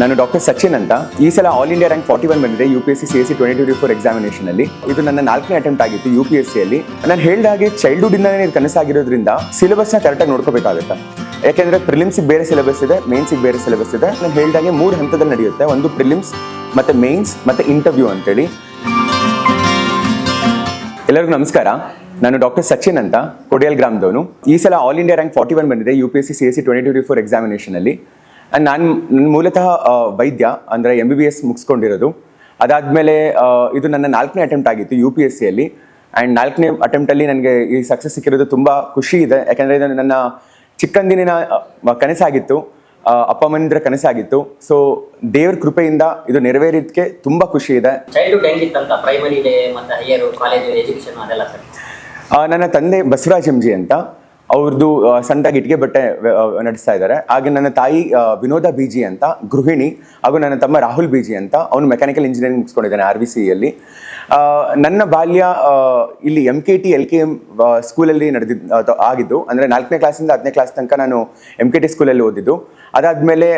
ನಾನು ಡಾಕ್ಟರ್ ಸಚಿನ್ ಅಂತ. ಈ ಸಲ all India rank forty one ಬಂದಿದೆ U P S C C S C twenty twenty four examination ಅಲ್ಲಿ. ಇದು ನನ್ನ ನಾಲ್ಕನೇ ಅಟೆಂಪ್ಟ್ ಆಗಿತ್ತು ಯು ಪಿ ಎಸ್ ಸಿ ಅಲ್ಲಿ. ನಾನು ಹೇಳಿದ ಹಾಗೆ ಚೈಲ್ಡ್ಹುಡ್ ಇಂದ ಇದು ಕನಸಾಗಿರೋದ್ರಿಂದ ಸಿಲೆಬಸ್ನ ಕರೆಕ್ಟಾಗಿ ನೋಡ್ಕೋಬೇಕಾಗುತ್ತೆ. ಯಾಕೆಂದ್ರೆ ಪ್ರಿಲಿಮ್ಸ್ ಬೇರೆ ಸಿಲೆಬಸ್ ಇದೆ ಮೇನ್ಸ್ ಬೇರೆ ಸಿಲೆಬಸ್ ಇದೆ. ನಾನು ಹೇಳಿದಾಗೆ ಮೂರು ಹಂತದಲ್ಲಿ ನಡೆಯುತ್ತೆ. ಒಂದು ಪ್ರಿಲಿಮ್ಸ್ ಮತ್ತೆ ಮೇನ್ಸ್ ಮತ್ತೆ ಇಂಟರ್ವ್ಯೂ ಅಂತೇಳಿ. ಎಲ್ಲರಿಗೂ ನಮಸ್ಕಾರ. ನಾನು ಡಾಕ್ಟರ್ ಸಚಿನ್ ಅಂತ, ಕೊಡಿಯಲ್ ಗ್ರಾಮದವನು. ಈ ಸಲ all India rank forty one ಬಂದಿದೆ U P S C C S C twenty twenty four examination ಅಲ್ಲಿ. And ನಾನು ನನ್ನ ಮೂಲತಃ ವೈದ್ಯ ಅಂದರೆ ಎಂ ಬಿ ಬಿ ಎಸ್ ಮುಗಿಸ್ಕೊಂಡಿರೋದು. ಅದಾದಮೇಲೆ ಇದು ನನ್ನ ನಾಲ್ಕನೇ ಅಟೆಂಪ್ಟ್ ಆಗಿತ್ತು ಯು ಪಿ ಎಸ್ ಸಿಯಲ್ಲಿ ಆ್ಯಂಡ್ ನಾಲ್ಕನೇ ಅಟೆಂಪ್ಟಲ್ಲಿ ನನಗೆ ಈ ಸಕ್ಸಸ್ ಸಿಕ್ಕಿರೋದು ತುಂಬ ಖುಷಿ ಇದೆ. ಯಾಕೆಂದರೆ ಇದು ನನ್ನ ಚಿಕ್ಕಂದಿನ ಕನಸಾಗಿತ್ತು. ಅಪ್ಪ ಅಮ್ಮನಿಂದ ಕನಸಾಗಿತ್ತು. ಸೊ ದೇವ್ರ ಕೃಪೆಯಿಂದ ಇದು ನೆರವೇರಿದಕ್ಕೆ ತುಂಬ ಖುಷಿ ಇದೆ. ನನ್ನ ತಂದೆ ಬಸವರಾಜ್ ಎಂ ಜಿ ಅಂತ. ಅವ್ರದ್ದು ಸಣ್ಣದಾಗಿ ಇಟ್ಟಿಗೆ ಬಟ್ಟೆ ನಡೆಸ್ತಾ ಇದ್ದಾರೆ ಹಾಗೆ ನನ್ನ ತಾಯಿ ವಿನೋದ ಬಿ ಜಿ ಅಂತ, ಗೃಹಿಣಿ, ಹಾಗೂ ನನ್ನ ತಮ್ಮ ರಾಹುಲ್ ಬಿ ಜಿ ಅಂತ, ಅವನು ಮೆಕ್ಯಾನಿಕಲ್ ಇಂಜಿನಿಯರಿಂಗ್ ಮುಗಿಸ್ಕೊಂಡಿದ್ದಾನೆ ಆರ್ ವಿ ಸಿಯಲ್ಲಿ ನನ್ನ ಬಾಲ್ಯ ಇಲ್ಲಿ M K T L K M ಸ್ಕೂಲಲ್ಲಿ ನಡೆದಿದ್ದು ಆಗಿದ್ದು. ಅಂದರೆ ನಾಲ್ಕನೇ ಕ್ಲಾಸಿಂದ ಹತ್ತನೇ ಕ್ಲಾಸ್ ತನಕ ನಾನು ಎಂ ಕೆ ಟಿ ಸ್ಕೂಲಲ್ಲಿ ಓದಿದ್ದು. ಅದಾದಮೇಲೆ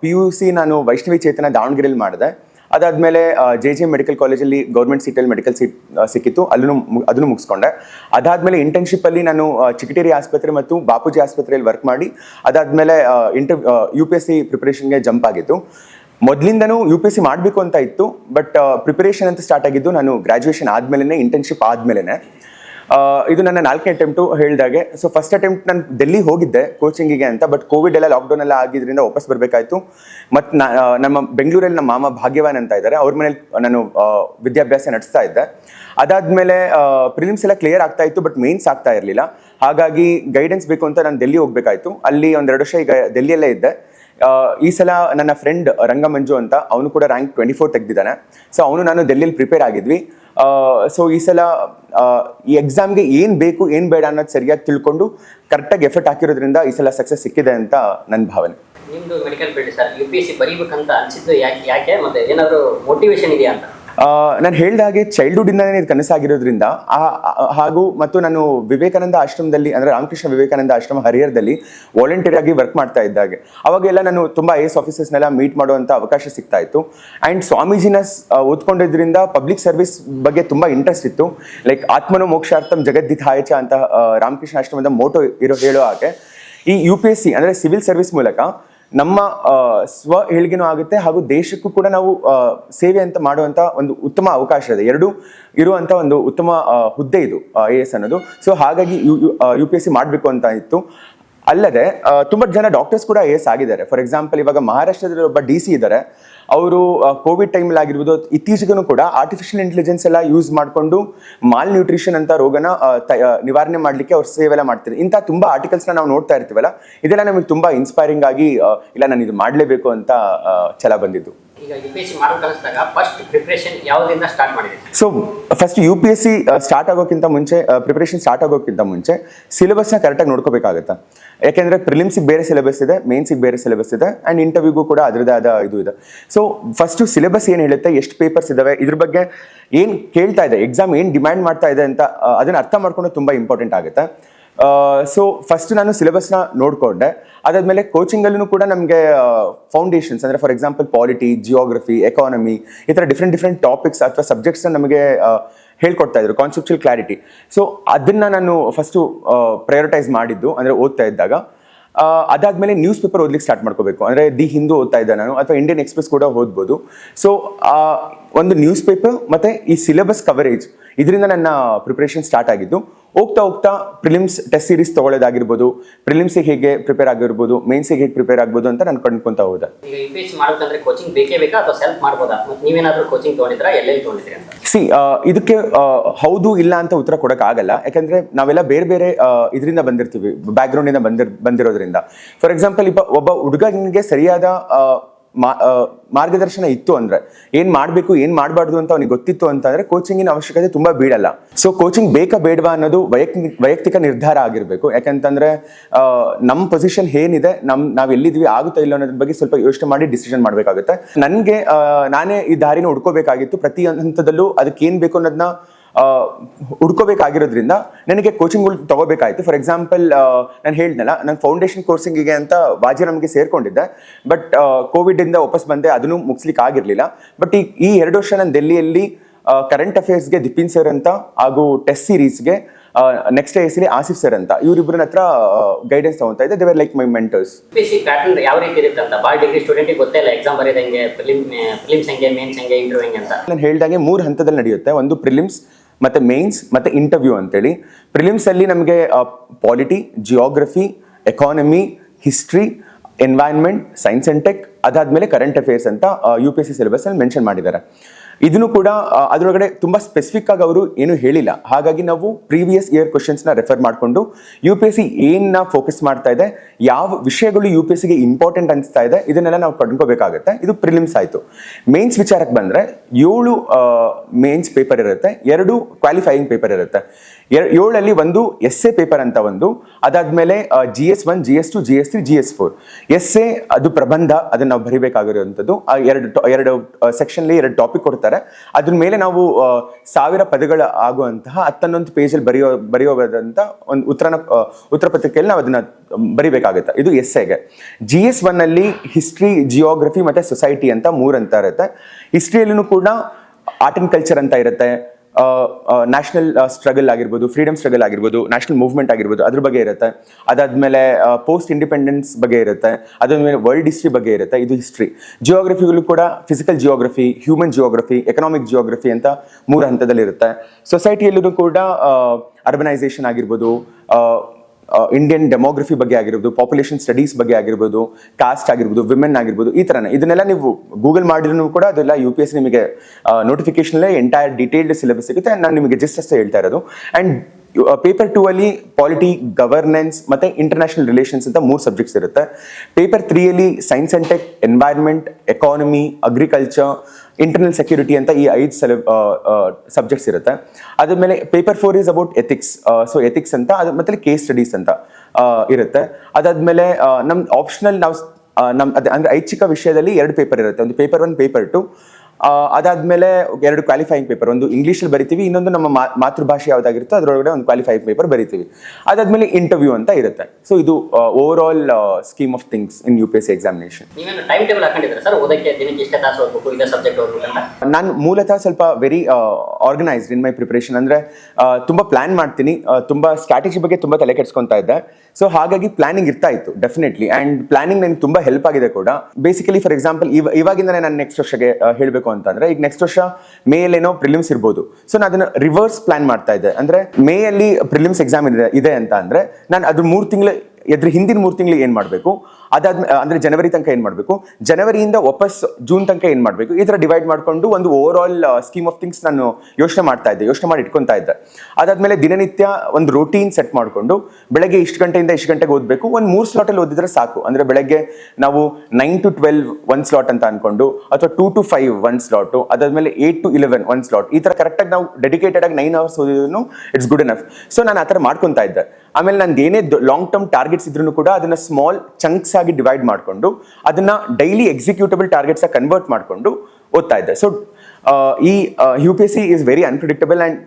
ಪಿ ಯು ಸಿ ನಾನು ವೈಷ್ಣವಿ ಚೇತನ ದಾವಣಗೆರೆಯಲ್ಲಿ ಮಾಡಿದೆ. ಅದಾದಮೇಲೆ ಜೆ ಜೆ ಮೆಡಿಕಲ್ ಕಾಲೇಜಲ್ಲಿ ಗೌರ್ಮೆಂಟ್ ಸೀಟಲ್ಲಿ ಮೆಡಿಕಲ್ ಸೀಟ್ ಸಿಕ್ಕಿತ್ತು. ಅಲ್ಲೂ ಅದನ್ನು ಮುಗಿಸ್ಕೊಂಡೆ. ಅದಾದಮೇಲೆ ಇಂಟರ್ನ್ಶಿಪ್ಪಲ್ಲಿ ನಾನು ಚಿಕಿಟೇರಿ ಆಸ್ಪತ್ರೆ ಮತ್ತು ಬಾಪೂಜಿ ಆಸ್ಪತ್ರೆಯಲ್ಲಿ ವರ್ಕ್ ಮಾಡಿ, ಅದಾದಮೇಲೆ ಇಂಟರ್ ಯು ಪಿ ಎಸ್ ಸಿ ಪ್ರಿಪರೇಷನ್ಗೆ ಜಂಪ್ ಆಗಿತ್ತು ಮೊದಲಿಂದನೂ ಯು ಪಿ ಎಸ್ ಸಿ ಮಾಡಬೇಕು ಅಂತ ಇತ್ತು ಬಟ್ ಪ್ರಿಪರೇಷನ್ ಅಂತ ಸ್ಟಾರ್ಟ್ ಆಗಿದ್ದು, ನಾನು ಗ್ರಾಜುಯೇಷನ್ ಆದಮೇಲೆ ಇಂಟರ್ನ್ಶಿಪ್ ಆದಮೇಲೆ ಇದು ನನ್ನ ನಾಲ್ಕನೇ ಅಟೆಂಪ್ಟು ಹೇಳಿದಾಗೆ. ಸೊ ಫಸ್ಟ್ ಅಟೆಂಪ್ಟ್ ನಾನು ಡೆಲ್ಲಿ ಹೋಗಿದ್ದೆ ಕೋಚಿಂಗಿಗೆ ಅಂತ ಬಟ್ ಕೋವಿಡ್ ಎಲ್ಲ ಲಾಕ್ಡೌನ್ ಎಲ್ಲ ಆಗಿದ್ರಿಂದ ವಾಪಸ್ ಬರಬೇಕಾಯ್ತು. ಮತ್ತು ನಮ್ಮ ಬೆಂಗಳೂರಲ್ಲಿ ನಮ್ಮ ಮಾಮ ಭಾಗ್ಯವಾನ್ ಅಂತ ಇದ್ದಾರೆ ಅವ್ರ ಮನೇಲಿ ನಾನು ವಿದ್ಯಾಭ್ಯಾಸ ನಡೆಸ್ತಾ ಇದ್ದೆ. ಅದಾದಮೇಲೆ ಪ್ರಿಲಿಮ್ಸ್ ಎಲ್ಲ ಕ್ಲಿಯರ್ ಆಗ್ತಾ ಇತ್ತು ಬಟ್ ಮೇನ್ಸ್ ಆಗ್ತಾ ಇರಲಿಲ್ಲ. ಹಾಗಾಗಿ ಗೈಡೆನ್ಸ್ ಬೇಕು ಅಂತ ನಾನು ಡೆಲ್ಲಿ ಹೋಗ್ಬೇಕಾಯ್ತು. ಅಲ್ಲಿ ಒಂದೆರಡು ವರ್ಷ ಈಗ ಡೆಲ್ಲಿಯಲ್ಲೇ ಇದ್ದೆ. ಈ ಸಲ ನನ್ನ ಫ್ರೆಂಡ್ ರಂಗಮಂಜು ಅಂತ, ಅವನು ಕೂಡ ರ್ಯಾಂಕ್ ಟ್ವೆಂಟಿ ಫೋರ್ ತೆಗೆದಿದ್ದಾನೆ. ಸೊ ಅವನು ನಾನು ಡೆಲ್ಲಿಲಿ ಪ್ರಿಪೇರ್ ಆಗಿದ್ವಿ. ಸೊ ಈ ಸಲ ಈ ಎಕ್ಸಾಮ್ಗೆ ಏನು ಬೇಕು, ಏನು ಬೇಡ ಅನ್ನೋದು ಸರಿಯಾಗಿ ತಿಳ್ಕೊಂಡು ಕರೆಕ್ಟಾಗಿ ಎಫರ್ಟ್ ಹಾಕಿರೋದ್ರಿಂದ ಈ ಸಲ ಸಕ್ಸಸ್ ಸಿಕ್ಕಿದೆ ಅಂತ ನನ್ನ ಭಾವನೆ. ನಿಮ್ಮದು medical field sir U P S C ಬರೀಬೇಕಂತ ಅನಿಸಿದ್ದು ಯಾಕೆ ಯಾಕೆ ಮತ್ತೆ ಏನಾದರೂ ಮೋಟಿವೇಶನ್ ಇದೆಯಾ ಅಂತ? ನಾನು ಹೇಳಿದ ಹಾಗೆ ಚೈಲ್ಡ್ಹುಡ್ ಇಂದಾನೇ ಇದು ಕನಸಾಗಿರೋದ್ರಿಂದ ಹಾಗೂ ಮತ್ತು ನಾನು ವಿವೇಕಾನಂದ ಆಶ್ರಮದಲ್ಲಿ, ಅಂದ್ರೆ ರಾಮಕೃಷ್ಣ ವಿವೇಕಾನಂದ ಆಶ್ರಮ ಹರಿಹರದಲ್ಲಿ ವಾಲಂಟಿಯರ್ ಆಗಿ ವರ್ಕ್ ಮಾಡ್ತಾ ಇದ್ದಾಗೆ ಅವಾಗೆಲ್ಲ ನಾನು ತುಂಬಾ ಐ ಎಸ್ ಆಫೀಸರ್ಸ್ನೆಲ್ಲ ಮೀಟ್ ಮಾಡುವಂತ ಅವಕಾಶ ಸಿಗ್ತಾ ಇತ್ತು. ಅಂಡ್ ಸ್ವಾಮೀಜಿನ ಓದ್ಕೊಂಡಿದ್ರಿಂದ ಪಬ್ಲಿಕ್ ಸರ್ವಿಸ್ ಬಗ್ಗೆ ತುಂಬಾ ಇಂಟ್ರೆಸ್ಟ್ ಇತ್ತು. ಲೈಕ್ ಆತ್ಮನೋ ಮೋಕ್ಷಾರ್ಥಂ ಜಗದ್ದಿತಾಯಚ ಅಂತ ರಾಮಕೃಷ್ಣ ಆಶ್ರಮದ ಮೋಟೋ ಇರೋ, ಹೇಳೋ ಹಾಗೆ, ಈ ಯು ಪಿ ಎಸ್ ಸಿ ಅಂದ್ರೆ ಸಿವಿಲ್ ಸರ್ವಿಸ್ ಮೂಲಕ ನಮ್ಮ ಸ್ವ ಏಳ್ಗೆನೂ ಆಗುತ್ತೆ ಹಾಗೂ ದೇಶಕ್ಕೂ ಕೂಡ ನಾವು ಸೇವೆ ಅಂತ ಮಾಡುವಂತ ಒಂದು ಉತ್ತಮ ಅವಕಾಶ ಇದೆ. ಎರಡು ಇರುವಂತ ಒಂದು ಉತ್ತಮ ಹುದ್ದೆ ಇದು ಐ ಎಸ್ ಅನ್ನೋದು. ಸೊ ಹಾಗಾಗಿ U U P S C ಮಾಡಬೇಕು ಅಂತ ಇತ್ತು. ಅಲ್ಲದೆ ತುಂಬ ಜನ ಡಾಕ್ಟರ್ಸ್ ಕೂಡ ಎಸ್ ಆಗಿದ್ದಾರೆ. ಫಾರ್ ಎಕ್ಸಾಂಪಲ್ ಇವಾಗ ಮಹಾರಾಷ್ಟ್ರದಲ್ಲಿ ಒಬ್ಬ ಡಿ ಸಿ ಇದ್ದಾರೆ. ಅವರು ಕೋವಿಡ್ ಟೈಮಲ್ಲಿ ಆಗಿರ್ಬೋದು ಇತ್ತೀಚೆಗೂ ಕೂಡ ಆರ್ಟಿಫಿಷಿಯಲ್ ಇಂಟೆಲಿಜೆನ್ಸ್ ಎಲ್ಲ ಯೂಸ್ ಮಾಡಿಕೊಂಡು ಮಾಲ್ ನ್ಯೂಟ್ರಿಷನ್ ಅಂತ ರೋಗನ ನಿವಾರಣೆ ಮಾಡಲಿಕ್ಕೆ ಅವ್ರು ಸೇವೆಲ್ಲ ಮಾಡ್ತಾರೆ ಇಂಥ ತುಂಬ ಆರ್ಟಿಕಲ್ಸ್ನ ನಾವು ನೋಡ್ತಾ ಇರ್ತೀವಲ್ಲ, ಇದೆಲ್ಲ ನಮಗೆ ತುಂಬಾ ಇನ್ಸ್ಪೈರಿಂಗ್ ಆಗಿ ಇಲ್ಲ ನಾನು ಇದು ಮಾಡಲೇಬೇಕು ಅಂತ ಛಲ ಬಂದಿದ್ದು. C first U P S C start ಆಗೋಕ್ಕಿಂತ ಮುಂಚೆ ಪ್ರಿಪರೇಷನ್ ಸ್ಟಾರ್ಟ್ ಆಗೋಕ್ಕಿಂತ ಮುಂಚೆ ಸಿಲೆಬಸ್ನ ಕರೆಕ್ಟಾಗಿ ನೋಡ್ಕೋಬೇಕಾಗುತ್ತೆ? ಯಾಕೆಂದ್ರೆ ಪ್ರಿಲಿಮ್ಸಿಗೆ ಬೇರೆ ಸಿಲೆಬಸ್ ಇದೆ ಮೇನ್ಸಿಗೆ ಬೇರೆ ಸಿಲೆಬಸ್ ಇದೆ ಆ್ಯಂಡ್ ಇಂಟರ್ವ್ಯೂಗೂ ಕೂಡ ಅದರದೇ ಆದ ಇದು ಇದೆ. ಸೊ ಫಸ್ಟು ಸಿಲೆಬಸ್ ಏನು ಹೇಳುತ್ತೆ, ಎಷ್ಟು ಪೇಪರ್ಸ್ ಇದಾವೆ, ಇದ್ರ ಬಗ್ಗೆ ಏನು ಕೇಳ್ತಾ ಇದೆ ಎಕ್ಸಾಮ್ ಏನು ಡಿಮ್ಯಾಂಡ್ ಮಾಡ್ತಾ ಇದೆ ಅಂತ ಅದನ್ನ ಅರ್ಥ ಮಾಡ್ಕೊಂಡು ತುಂಬ ಇಂಪಾರ್ಟೆಂಟ್ ಆಗುತ್ತೆ. ಸೊ ಫಸ್ಟ್ ನಾನು ಸಿಲೆಬಸ್ನ ನೋಡಿಕೊಂಡೆ. ಅದಾದಮೇಲೆ ಕೋಚಿಂಗಲ್ಲೂ ಕೂಡ ನಮಗೆ ಫೌಂಡೇಶನ್ಸ್ ಅಂದರೆ for example polity geography economy ಈ ಥರ ಡಿಫ್ರೆಂಟ್ ಡಿಫ್ರೆಂಟ್ ಟಾಪಿಕ್ಸ್ ಅಥವಾ ಸಬ್ಜೆಕ್ಟ್ಸ್ನ ನಮಗೆ ಹೇಳ್ಕೊಡ್ತಾ ಇದ್ರು ಕಾನ್ಸೆಪ್ಚುಯಲ್ ಕ್ಲಾರಿಟಿ ಸೊ ಅದನ್ನ ನಾನು ಫಸ್ಟು ಪ್ರಯೋರಿಟೈಸ್ ಮಾಡಿದ್ದು, ಅಂದರೆ ಓದ್ತಾ ಇದ್ದಾಗ. ಅದಾದ್ಮೇಲೆ ನ್ಯೂಸ್ ಪೇಪರ್ ಓದ್ಲಿಕ್ಕೆ ಸ್ಟಾರ್ಟ್ ಮಾಡ್ಕೋಬೇಕು. ಅಂದರೆ ದಿ ಹಿಂದೂ ಓದ್ತಾ ಇದ್ದೆ ನಾನು, ಅಥವಾ ಇಂಡಿಯನ್ ಎಕ್ಸ್ಪ್ರೆಸ್ ಕೂಡ ಓದ್ಬೋದು. ಸೊ ಒಂದು ನ್ಯೂಸ್ ಪೇಪರ್ ಮತ್ತೆ ಈ ಸಿಲೆಬಸ್ ಕವರೇಜ್ ಇದರಿಂದ ನನ್ನ ಪ್ರಿಪ್ರೇಷನ್ ಸ್ಟಾರ್ಟ್ ಆಗಿದ್ದು. ಹೋಗ್ತಾ ಹೋಗ್ತಾ ಪ್ರಿಲಿಮ್ಸ್ ಟೆಸ್ಟ್ ಸೀರೀಸ್ ತಗೊಳ್ಳೋದಾಗಿರ್ಬೋದು ಪ್ರಿಲಿಮ್ಸಿಗೆ ಹೇಗೆ ಪ್ರಿಪೇರ್ ಆಗಿರ್ಬೋದು ಮೇನ್ಸಿಗೆ ಹೇಗೆ ಪ್ರಿಪೇರ್ ಆಗ್ಬೋದು ಅಂತ ನಾನು ಕಂಡ್ಕೊಂತ ಹೋದೆ. ಕೋಚಿಂಗ್ ಬೇಕೇ ಬೇಕಾ ಅಥವಾ ಸೆಲ್ಫ್ ಮಾಡ್ಬೋದಾ? ಮತ್ತೆ ನೀವೇನಾದ್ರೂ ಕೋಚಿಂಗ್ ತೊಗೊಂಡಿದ್ರಾ ಎಲ್ಲೆಲ್ಲಿ ತೊಗೊಂಡಿದ್ರಿ ಅಂತ? ಸಿ ಇದಕ್ಕೆ ಹೌದು ಇಲ್ಲ ಅಂತ ಉತ್ತರ ಕೊಡಕ್ ಆಗಲ್ಲ ಯಾಕಂದ್ರೆ ನಾವೆಲ್ಲ ಬೇರೆ ಬೇರೆ ಇದರಿಂದ ಬಂದಿರ್ತೀವಿ ಬ್ಯಾಕ್ಗ್ರೌಂಡ್ ಇಂದ ಬಂದಿರ್ ಬಂದಿರೋದ್ರಿಂದ. ಫಾರ್ ಎಕ್ಸಾಂಪಲ್ ಇಪ್ಪ ಒಬ್ಬ ಹುಡುಗನಿಗೆ ಸರಿಯಾದ ಮಾರ್ಗದರ್ಶನ ಇತ್ತು ಅಂದ್ರೆ. ಏನ್ ಮಾಡ್ಬೇಕು, ಏನ್ ಮಾಡಬಾರ್ದು ಅಂತ ಅವ್ನಿಗೆ ಗೊತ್ತಿತ್ತು ಅಂತಂದ್ರೆ ಕೋಚಿಂಗಿನ ಅವಶ್ಯಕತೆ ತುಂಬಾ ಬೀಳಲ್ಲ. ಸೊ ಕೋಚಿಂಗ್ ಬೇಕಾ ಬೇಡವಾ ಅನ್ನೋದು ವೈಯಕ್ತಿಕ ನಿರ್ಧಾರ ಆಗಿರ್ಬೇಕು. ಯಾಕಂತಂದ್ರೆ ನಮ್ಮ ಪೊಸಿಷನ್ ಏನಿದೆ, ನಮ್, ನಾವ್ ಎಲ್ಲಿದ್ವಿ ಆಗುತ್ತಾ ಇಲ್ಲ ಅನ್ನೋದ್ರ ಬಗ್ಗೆ ಸ್ವಲ್ಪ ಯೋಚನೆ ಮಾಡಿ ಡಿಸಿಷನ್ ಮಾಡ್ಬೇಕಾಗುತ್ತೆ. ನನ್ಗೆ ನಾನೇ ಈ ದಾರಿನ ಹುಡ್ಕೋಬೇಕಾಗಿತ್ತು. ಪ್ರತಿ ಹಂತದಲ್ಲೂ ಅದಕ್ಕೆ ಏನ್ ಬೇಕು ಅನ್ನೋದನ್ನ ಹುಡ್ಕೋಬೇಕಾಗಿರೋದ್ರಿಂದ ನನಗೆ ಕೋಚಿಂಗ್ಗಳು ತಗೋಬೇಕಾಯಿತು. ಫಾರ್ ಎಕ್ಸಾಂಪಲ್ ನಾನು ಹೇಳ್ದಲ್ಲ ನಾನು ಫೌಂಡೇಶನ್ ಕೋರ್ಸಿಂಗಿಗೆ ಅಂತ ವಾಜಿರಾಮ್ಗೆ ಸೇರಿಕೊಂಡಿದ್ದೆ. ಬಟ್ ಕೋವಿಡಿಂದ ವಾಪಸ್ ಬಂದೆ ಅದನ್ನು ಮುಗಿಸ್ಲಿಕ್ಕೆ ಆಗಿರಲಿಲ್ಲ ಬಟ್ ಈ ಈ ಎರಡು ವರ್ಷ ನಾನು ದೆಲ್ಲಿಯಲ್ಲಿ ಕರೆಂಟ್ ಅಫೇರ್ಸ್ಗೆ ದಿಪಿನ್ ಸರ್ ಅಂತ ಹಾಗೂ ಟೆಸ್ಟ್ ಸೀರೀಸ್ಗೆ ನೆಕ್ಸ್ಟ್ ಡೇಸ್ಲಿ ಆಸಿಫ್ ಸರ್ ಅಂತ ಇವರಿಬ್ಬರ ಹತ್ರ ಗೈಡೆನ್ಸ್ ತಗೊಂತಾ ಇದ್ದೆ. They were like my mentors U P C pattern ಯಾವ ರೀತಿ ಇರುತ್ತೆ ಅಂತ? ಭಾಳ ಡಿಗ್ರಿ ಸ್ಟೂಡೆಂಟಿಗೆ ಗೊತ್ತೇ ಇಲ್ಲ ಎಕ್ಸಾಮ್ ಬರೀದಂಗೆ ಹೆಂಗೆ ಮೇನ್ಸ್ ಹೆಂಗೆ ಇಂಟರ್ವ್ಯೂ ಹೆಂಗೆ ಅಂತ. ನಾನು ಹೇಳ್ದಾಗೆ ಮೂರು ಹಂತದಲ್ಲಿ ನಡೆಯುತ್ತೆ. ಒಂದು ಪ್ರಿಲಿಮ್ಸ್ ಮತ್ತೆ ಮೇನ್ಸ್ ಮತ್ತೆ ಇಂಟರ್ವ್ಯೂ ಅಂತೇಳಿ. ಪ್ರಿಲಿಮ್ಸ್ ಅಲ್ಲಿ ನಮಗೆ polity geography economy history environment science and tech ಅದಾದ್ಮೇಲೆ ಕರೆಂಟ್ ಅಫೇರ್ಸ್ ಅಂತ U P S C syllabus ಅಲ್ಲಿ ಮೆನ್ಷನ್ ಮಾಡಿದ್ದಾರೆ. ಇದನ್ನು ಕೂಡ ಅದರೊಳಗಡೆ ತುಂಬ ಸ್ಪೆಸಿಫಿಕ್ ಆಗಿ ಅವರು ಏನು ಹೇಳಿಲ್ಲ. ಹಾಗಾಗಿ ನಾವು ಪ್ರೀವಿಯಸ್ ಇಯರ್ ಕ್ವಶನ್ಸ್ನ ರೆಫರ್ ಮಾಡಿಕೊಂಡು ಯು ಪಿ ಎಸ್ ಸಿ ಏನ್ನ ಫೋಕಸ್ ಮಾಡ್ತಾ ಇದೆ, ಯಾವ ವಿಷಯಗಳು ಯು ಪಿ ಎಸ್ ಸಿಗೆ ಇಂಪಾರ್ಟೆಂಟ್ ಅನಿಸ್ತಾ ಇದೆ, ಇದನ್ನೆಲ್ಲ ನಾವು ಕಂಡ್ಕೋಬೇಕಾಗುತ್ತೆ ಇದು ಪ್ರಿಲಿಮ್ಸ್ ಆಯಿತು. ಮೇನ್ಸ್ ವಿಚಾರಕ್ಕೆ ಬಂದರೆ ಏಳು ಮೇನ್ಸ್ ಪೇಪರ್ ಇರುತ್ತೆ, ಎರಡು ಕ್ವಾಲಿಫೈಯಿಂಗ್ ಪೇಪರ್ ಇರುತ್ತೆ. ಏಳಲ್ಲಿ ಒಂದು ಎಸ್ ಎ ಪೇಪರ್ ಅಂತ ಒಂದು. ಅದಾದ್ಮೇಲೆ G S one G S two G S three G S four S A ಅದು ಪ್ರಬಂಧ ಅದನ್ನ ನಾವು ಬರಿಬೇಕಾಗಿರುವಂಥದ್ದು. ಆ ಎರಡು ಎರಡು ಸೆಕ್ಷನ್ಲಿ ಎರಡು ಟಾಪಿಕ್ ಕೊಡ್ತಾರೆ. ಅದ್ರ ಮೇಲೆ ನಾವು ಸಾವಿರ ಪದಗಳ ಆಗುವಂತಹ ಹತ್ತನ್ನೊಂದು ಪೇಜಲ್ಲಿ ಬರೆಯೋ ಬರೆಯೋದಂತ ಒಂದು ಉತ್ತರನ ಆ, ಉತ್ತರ ಪತ್ರಿಕೆಯಲ್ಲಿ ನಾವು ಅದನ್ನ ಬರಿಬೇಕಾಗುತ್ತೆ. ಇದು ಎಸ್ ಎಗೆ ಜಿ ಎಸ್ ಒನ್ನಲ್ಲಿ ಹಿಸ್ಟ್ರಿ ಜಿಯೋಗ್ರಫಿ ಮತ್ತೆ ಸೊಸೈಟಿ ಅಂತ ಮೂರ್ ಅಂತ ಇರುತ್ತೆ ಹಿಸ್ಟ್ರಿಯಲ್ಲೂ ಕೂಡ ಆರ್ಟ್ ಅಂಡ್ ಕಲ್ಚರ್ ಅಂತ ಇರುತ್ತೆ. ನ್ಯಾಷನಲ್ ಸ್ಟ್ರಗಲ್ ಆಗಿರ್ಬೋದು ಫ್ರೀಡಮ್ ಸ್ಟ್ರಗಲ್ ಆಗಿರ್ಬೋದು ನ್ಯಾಷನಲ್ ಮೂವ್ಮೆಂಟ್ ಆಗಿರ್ಬೋದು, ಅದ್ರ ಬಗ್ಗೆ ಇರುತ್ತೆ. ಅದಾದಮೇಲೆ ಪೋಸ್ಟ್ ಇಂಡಿಪೆಂಡೆನ್ಸ್ ಬಗ್ಗೆ ಇರುತ್ತೆ. ಅದಾದ್ಮೇಲೆ ವರ್ಲ್ಡ್ ಹಿಸ್ಟ್ರಿ ಬಗ್ಗೆ ಇರುತ್ತೆ. ಇದು ಹಿಸ್ಟ್ರಿ ಜಿಯೋಗ್ರಫಿಗಳು ಕೂಡ physical geography human geography economic geography ಅಂತ ಮೂರು ಹಂತದಲ್ಲಿರುತ್ತೆ. ಸೊಸೈಟಿಯಲ್ಲೂ ಕೂಡ ಅರ್ಬನೈಸೇಷನ್ ಆಗಿರ್ಬೋದು ಇಂಡಿಯನ್ ಡೆಮೋಗ್ರಫಿ ಬಗ್ಗೆ ಆಗಿರ್ಬೋದು ಪಾಪ್ಯುಲೇಷನ್ ಸ್ಟಡೀಸ್ ಬಗ್ಗೆ ಆಗಿರ್ಬೋದು ಕಾಸ್ಟ್ ಆಗಿರ್ಬೋದು ವಿಮೆನ್ ಆಗಿರ್ಬೋದು, ಈ ಥರನೇ ಇದನ್ನೆಲ್ಲ ನೀವು ಗೂಗಲ್ ಮಾಡಿದ್ರು ಕೂಡ ಅದೆಲ್ಲ ಯು ಪಿ ಎಸ್ ನಿಮಗೆ ನೋಟಿಫಿಕೇಶನ್ ಎಂಟೈರ್ ಡೀಟೇಲ್ಡ್ ಸಿಲೆಬಸ್ ಸಿಗುತ್ತೆ. ನಾನು ನಿಮಗೆ ಜಸ್ಟ್ ಅಷ್ಟೇ ಹೇಳ್ತಾ ಇರೋದು. ಅಂಡ್ ಪೇಪರ್ ಟೂ ಅಲ್ಲಿ ಪಾಲಿಟಿ ಗವರ್ನೆನ್ಸ್ ಮತ್ತೆ ಇಂಟರ್ನ್ಯಾಷನಲ್ ರಿಲೇಷನ್ಸ್ ಅಂತ ಮೂರು ಸಬ್ಜೆಕ್ಟ್ಸ್ ಇರುತ್ತೆ. Paper ತ್ರೀಯಲ್ಲಿ science and tech environment economy agriculture internal security ಅಂತ ಈ ಐದು ಸೆಲೆ ಸಬ್ಜೆಕ್ಟ್ಸ್ ಇರುತ್ತೆ. ಅದ್ರ ಮೇಲೆ paper four is about ethics so ethics ಅಂತ, ಅದ್ರ ಮತ್ತೆ ಕೇಸ್ ಸ್ಟಡೀಸ್ ಅಂತ ಇರುತ್ತೆ. ಅದಾದ್ಮೇಲೆ ನಮ್ ಆಪ್ಷನಲ್ ನಾವು ನಮ್ ಅದೇ ಅಂದ್ರೆ ಐಚ್ಛಿಕ ವಿಷಯದಲ್ಲಿ ಎರಡು ಪೇಪರ್ ಇರುತ್ತೆ. ಒಂದು ಪೇಪರ್ ಒನ್ ಪೇಪರ್ ಟು ಅದಾದ್ಮೇಲೆ ಎರಡು ಕ್ವಾಲಿಫೈಯಿಂಗ್ ಪೇಪರ್ ಒಂದು ಇಂಗ್ಲೀಷಲ್ಲಿ ಬರಿತೀವಿ ಇನ್ನೊಂದು ನಮ್ಮ ಮಾತೃಭಾಷೆ ಯಾವ್ದಾಗಿರುತ್ತೋ ಅದರೊಳಗಡೆ ಒಂದು ಕ್ವಾಲಿಫೈಯಿಂಗ್ ಪೇಪರ್ ಬರಿತೀವಿ. ಅದಾದ್ಮೇಲೆ ಇಂಟರ್ವ್ಯೂ ಅಂತ ಇರುತ್ತೆ. ಸೊ ಇದು overall scheme of things in U P S C examination ನಾನು ಮೂಲತಃ ಸ್ವಲ್ಪ very organized in my preparation ಅಂದ್ರೆ ತುಂಬಾ ಪ್ಲಾನ್ ಮಾಡ್ತೀನಿ. ತುಂಬಾ ಸ್ಟ್ರಾಟಜಿ ಬಗ್ಗೆ ತುಂಬಾ ತಲೆ ಕೆಡ್ಸ್ಕೊಂತ ಇದ್ದೆ. ಸೊ ಹಾಗಾಗಿ ಪ್ಲಾನಿಂಗ್ ಇರ್ತಾ ಇತ್ತು ಡೆಫಿನೆಟ್ಲಿ ಅಂಡ್ ಪ್ಲಾನಿಂಗ್ ನನಗೆ ತುಂಬಾ ಹೆಲ್ಪ್ ಆಗಿದೆ ಕೂಡ. ಬೇಸಿಕಲಿ ಫಾರ್ ಎಕ್ಸಾಂಪಲ್ ಇವ ಇವಾಗಿಂದನೇ ನಾನು ನೆಕ್ಸ್ಟ್ ವರ್ಷಕ್ಕೆ ಆ, ಹೇಳ್ಬೇಕು ಅಂತಂದ್ರೆ ಈಗ ನೆಕ್ಸ್ಟ್ ವರ್ಷ ಮೇ ಏನೋ ಪ್ರಿಲಿಮ್ಸ್ ಇರ್ಬೋದು. ಸೊ ನಾನು ಅದನ್ನ ರಿವರ್ಸ್ ಪ್ಲಾನ್ ಮಾಡ್ತಾ ಇದ್ದೆ. ಅಂದ್ರೆ ಮೇ ಅಲ್ಲಿ ಪ್ರಿಲಿಮ್ಸ್ ಎಕ್ಸಾಮ್ ಇದೆ ಇದೆ ಅಂತ ಅಂದ್ರೆ ನಾನು ಅದು ಮೂರು ತಿಂಗಳು ಎದ್ರ ಹಿಂದಿನ ಮೂರು ತಿಂಗಳು ಏನ್ ಮಾಡಬೇಕು? ಅದಾದ್ಮೇಲೆ ಅಂದ್ರೆ ಜನವರಿ ತನಕ ಏನ್ ಮಾಡಬೇಕು? ಜನವರಿಯಿಂದ ವಾಪಸ್ ಜೂನ್ ತನಕ ಏನ್ ಮಾಡಬೇಕು? ಈ ತರ ಡಿವೈಡ್ ಮಾಡ್ಕೊಂಡು ಒಂದು overall scheme of things ನಾನು ಯೋಚನೆ ಮಾಡ್ತಾ ಇದ್ದೆ, ಯೋಚನೆ ಮಾಡಿ ಇಟ್ಕೊತಾ ಇದ್ದೆ. ಅದಾದ್ಮೇಲೆ ದಿನನಿತ್ಯ ಒಂದು ರೂಟೀನ್ ಸೆಟ್ ಮಾಡ್ಕೊಂಡು ಬೆಳಗ್ಗೆ ಇಷ್ಟು ಗಂಟೆಯಿಂದ ಇಷ್ಟು ಗಂಟೆಗೆ ಓದಬೇಕು. ಒಂದು ಮೂರು ಸ್ಲಾಟಲ್ಲಿ ಓದಿದ್ರೆ ಸಾಕು. ಅಂದ್ರೆ ಬೆಳಗ್ಗೆ ನಾವು nine to twelve one slot ಅಂತ ಅನ್ಕೊಂಡು, ಅಥವಾ two to five one slot ಅದಾದ್ಮೇಲೆ eight to eleven one slot ಈ ತರ ಕರೆಕ್ಟಾಗಿ ನಾವು ಡೆಡಿಕೇಟೆಡ್ ಆಗಿ ನೈನ್ ಅವರ್ಸ್ ಓದಿದ್ರು ಇಟ್ಸ್ ಗುಡ್ ಎನಫ್ ಸೊ ನಾನು ಆ ಥರ ಮಾಡ್ಕೊತಾ ಇದ್ದೆ. ಆಮೇಲೆ ನಂದು ಏನೇ ಲಾಂಗ್ ಟರ್ಮ್ ಟಾರ್ಗೆಟ್ಸ್ ಇದ್ರೂ ಕೂಡ ಅದನ್ನ ಸ್ಮಾಲ್ ಚಂಕ್ಸ್ ಡಿವೈಡ್ ಮಾಡಿಕೊಂಡು ಅದನ್ನ ಡೈಲಿ ಎಕ್ಸಿಕ್ಯೂಟಬಲ್ ಟಾರ್ಗೆಟ್ಸ್ ಆಗಿ ಕನ್ವರ್ಟ್ ಮಾಡಿಕೊಂಡು ಓದ್ತಾ ಇದ್ದೆ. ಸೊ ಈ U P S C is very unpredictable and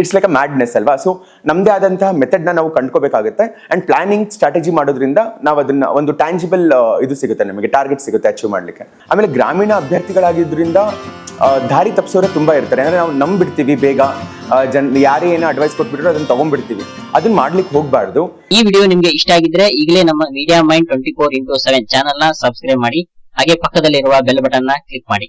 it's like a madness ಅಲ್ವಾ? ಸೊ ನಮ್ಮದೇ ಆದಂತಹ ಮೆಥಡ್ನ ನಾವು ಕಂಡ್ಕೋಬೇಕಾಗುತ್ತೆ ಅಂಡ್ ಪ್ಲಾನಿಂಗ್ ಸ್ಟ್ರಾಟಜಿ ಮಾಡೋದ್ರಿಂದ ನಾವು ಅದನ್ನ ಒಂದು ಟ್ಯಾಂಜಿಬಲ್ ಇದು ಸಿಗುತ್ತೆ ನಮಗೆ ಟಾರ್ಗೆಟ್ ಸಿಗುತ್ತೆ ಅಚೀವ್ ಮಾಡಲಿಕ್ಕೆ. ಆಮೇಲೆ ಗ್ರಾಮೀಣ ಅಭ್ಯರ್ಥಿಗಳಾಗಿದ್ದರಿಂದ ದಾರಿ ತಪ್ಪಿಸೋರೆ ತುಂಬಾ ಇರ್ತಾರೆ. ಅಂದ್ರೆ ನಾವು ನಂಬಿಡ್ತೀವಿ ಬೇಗ. ಜನ್, ಯಾರೇ ಏನೋ ಅಡ್ವೈಸ್ ಕೊಟ್ಬಿಟ್ರು ಅದನ್ನ ತಗೊಂಡ್ಬಿಡ್ತೀವಿ. ಅದನ್ನ ಮಾಡ್ಲಿಕ್ಕೆ ಹೋಗಬಾರ್ದು. ಈ ವಿಡಿಯೋ ನಿಮ್ಗೆ ಇಷ್ಟ ಆಗಿದ್ರೆ ಈಗಲೇ ನಮ್ಮ media mind twenty four into seven channel subscribe ಮಾಡಿ. ಹಾಗೆ ಪಕ್ಕದಲ್ಲಿರುವ ಬೆಲ್ ಬಟನ್ ಕ್ಲಿಕ್ ಮಾಡಿ.